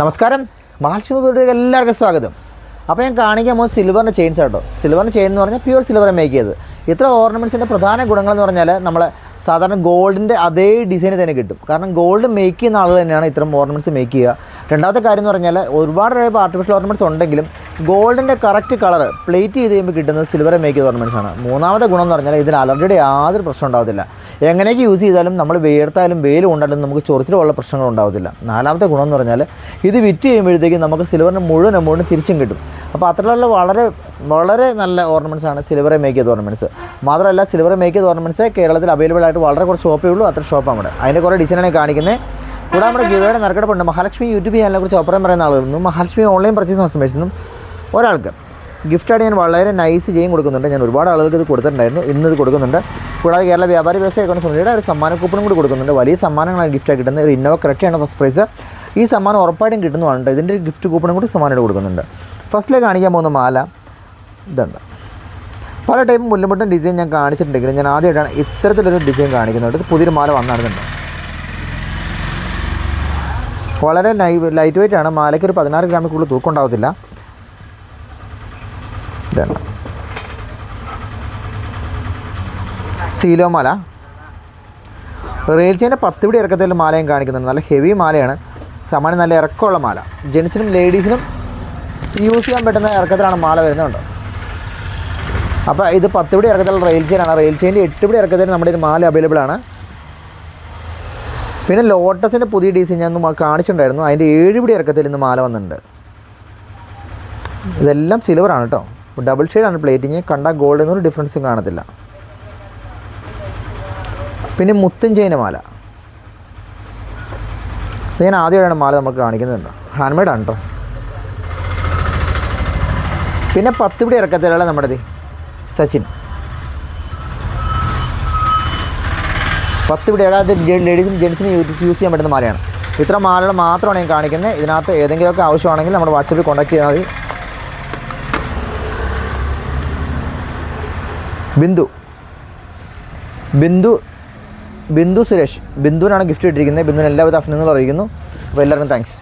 നമസ്കാരം. മഹാലക്ഷ്മിക്ക് എല്ലാവർക്കും സ്വാഗതം. അപ്പോൾ ഞാൻ കാണിക്കാൻ പോകുന്നത് സിൽവറിന്റെ ചെയിൻസ് കേട്ടോ. സിൽവറിന്റെ ചെയിൻ എന്ന് പറഞ്ഞാൽ പ്യുവർ സിൽവർ മേക്ക് ചെയ്ത് ഇത്ര ഓർണമെന്റ്സിന്റെ പ്രധാന ഗുണങ്ങളെന്ന് പറഞ്ഞാൽ നമ്മൾ സാധാരണ ഗോൾഡിന്റെ അതേ ഡിസൈൻ തന്നെ കിട്ടും. കാരണം ഗോൾഡ് മേക്ക് ചെയ്യുന്ന ആളുകൾ തന്നെയാണ് ഇത്തരം ഓർണമെന്റ്സ് മേക്ക് ചെയ്യുക. രണ്ടാമത്തെ കാര്യം എന്ന് പറഞ്ഞാൽ ഒരുപാട് ആർട്ടിഫിഷ്യൽ ഓർണമെന്റ്സ് ഉണ്ടെങ്കിലും ഗോൾഡിന്റെ കറക്റ്റ് കളർ പ്ലേറ്റ് ചെയ്ത് കഴിയുമ്പോൾ കിട്ടുന്നത് സിൽവർ മേക്ക് ചെയ്ത ഓർണമെന്റ്സ് ആണ്. മൂന്നാമത്തെ ഗുണം എന്ന് പറഞ്ഞാൽ ഇതിന് അലർജിയുടെ യാതൊരു പ്രശ്നം ഉണ്ടാവത്തില്ല. എങ്ങനെയൊക്കെ യൂസ് ചെയ്താലും നമ്മൾ വേർത്താലും വെയിൽ കൊണ്ടാലും നമുക്ക് ചൊറിച്ചിലുള്ള പ്രശ്നങ്ങൾ ഉണ്ടാവത്തില്ല. നാലാമത്തെ ഗുണം എന്ന് പറഞ്ഞാൽ ഇത് വിറ്റ് കഴിയുമ്പോഴത്തേക്കും നമുക്ക് സിൽവറിന്റെ മുഴുവൻ എമൗണ്ട് തിരിച്ചും കിട്ടും. അപ്പോൾ അത്രയുള്ള വളരെ വളരെ നല്ല ഓർണമെന്റ്സ് ആണ് സിൽവർ മേക്ക് ചെയ്ത ഓർണമെന്റ്സ് മാത്രമല്ല സിൽവർ മേക്ക് ചെയ്ത ഓർണമെന്റ്സ് കേരളത്തിൽ അവൈലബിൾ ആയിട്ട് വളരെ കുറച്ച് ഷോപ്പേ ഉള്ളൂ അത്ര ഷോപ്പാണ് നമ്മുടെ അതിന്റെ കുറേ ഡിസൈനാണ് കാണിക്കുന്നത് കൂടെ നമ്മുടെ ഗിവയുടെ നറുക്കെടുപ്പുണ്ട്. മഹാലക്ഷ്മി യൂട്യൂബ് ചാനലിനെ കുറിച്ച് അപ്പുറം പറയുന്ന ആളുകളും മഹാലക്ഷ്മി ഓൺലൈൻ പർച്ചേസ് കസ്റ്റമേഴ്സിനും ഒരാൾക്ക് ഗിഫ്റ്റായിട്ട് ഞാൻ വളരെ നൈസ് ചെയ്യും കൊടുക്കുന്നുണ്ട്. ഞാൻ ഒരുപാട് ആളുകൾക്ക് ഇത് കൊടുത്തിട്ടുണ്ടായിരുന്നു. ഇന്ന് ഇത് കൊടുക്കുന്നുണ്ട്. കൂടാതെ കേരള വ്യാപാരി വ്യവസായ അക്കൗണ്ട് സമിതിയുടെ ഒരു സമ്മാന കൂപ്പണും കൂടി കൊടുക്കുന്നുണ്ട്. വലിയ സമ്മാനങ്ങളാണ് ഗിഫ്റ്റായി കിട്ടുന്നത്. ഇന്നോവ കറക്റ്റാണ് ഫസ്റ്റ് പ്രൈസ് ഈ സമ്മാനം ഉറപ്പായിട്ടും കിട്ടുന്നതാണ് ഇതിന്റെ ഒരു ഗിഫ്റ്റ് കൂപ്പണും കൂടി സമ്മാനമായിട്ട് കൊടുക്കുന്നുണ്ട്. ഫസ്റ്റിലേക്ക് കാണിക്കാൻ പോകുന്ന മാല. ഇതുണ്ട്. പല ടൈപ്പ് മുല്ലമുട്ടൻ ഡിസൈൻ ഞാൻ കാണിച്ചിട്ടുണ്ടെങ്കിലും ഞാൻ ആദ്യമായിട്ടാണ് ഇത്തരത്തിലൊരു ഡിസൈൻ കാണിക്കുന്നത്. പുതിയൊരു മാല വന്നാണെന്നുണ്ട് വളരെ ലൈ ലൈറ്റ് വെയിറ്റ് ആണ്. മാലയ്ക്ക് ഒരു പതിനാറ് ഗ്രാമിൽ കൂടുതൽ തൂക്കം ഉണ്ടാവത്തില്ല. ഇതാണ്. സീലോ മാല. റേൽച്ചേന്റെ പത്ത് പിടി ഇറക്കത്തിൽ മാലയും കാണിക്കുന്നുണ്ട്. നല്ല ഹെവി മാലയാണ്. സമാനം നല്ല ഇറക്കമുള്ള മാല. ജെൻസിനും ലേഡീസിനും യൂസ് ചെയ്യാൻ പറ്റുന്ന ഇറക്കത്തിലാണ് മാല വരുന്നുണ്ട്. അപ്പോൾ ഇത് പത്ത് പിടി ഇറക്കത്തിലുള്ള റെയിൽ ചെയിനാണ് റെയിൽ ചെയിന്റെ എട്ട് പിടി ഇറക്കത്തിൽ നമ്മുടെ ഒരു മാല അവൈലബിൾ ആണ്. പിന്നെ ലോട്ടസിന്റെ പുതിയ ഡിസൈൻ ഞാൻ കാണിച്ചിട്ടുണ്ടായിരുന്നു. അതിന്റെ ഏഴ് പിടി ഇറക്കത്തിൽ ഇന്ന് മാല വന്നിട്ടുണ്ട്. ഇതെല്ലാം സിൽവറാണ് കേട്ടോ. ഡബിൾ ഷെയ്ഡാണ് പ്ലേറ്റിങ് കണ്ട ഗോൾഡ് എന്നൊരു ഡിഫറൻസും കാണത്തില്ല. പിന്നെ മുത്തും ചെയിന മാല. ഞാൻ ആദ്യമായിട്ടാണ് മാല നമുക്ക് കാണിക്കുന്നുണ്ട് ആണ് കേട്ടോ. പിന്നെ പത്ത് പിടി ഇറക്കത്തിലുള്ള നമ്മുടെ ഇത് സച്ചിൻ. പത്ത് പിടി അത് ലേഡീസിനും ജെൻസിനും യൂസ് ചെയ്യാൻ പറ്റുന്ന മാലയാണ്. ഇത്ര മാലകൾ മാത്രമാണ് ഞാൻ കാണിക്കുന്നത്. ഇതിനകത്ത് ഏതെങ്കിലുമൊക്കെ ആവശ്യമാണെങ്കിൽ നമ്മുടെ വാട്സപ്പിൽ കോൺടാക്ട് ചെയ്താൽ മതി. ബിന്ദു. ബിന്ദു ബിന്ദു സുരേഷ്. ബിന്ദുവിനാണ് ഗിഫ്റ്റ് ഇട്ടിരിക്കുന്നത് ബിന്ദുവിന് എല്ലാവിധ അഭിനന്ദനങ്ങളും അറിയിക്കുന്നു. അപ്പോൾ എല്ലാവർക്കും താങ്ക്സ്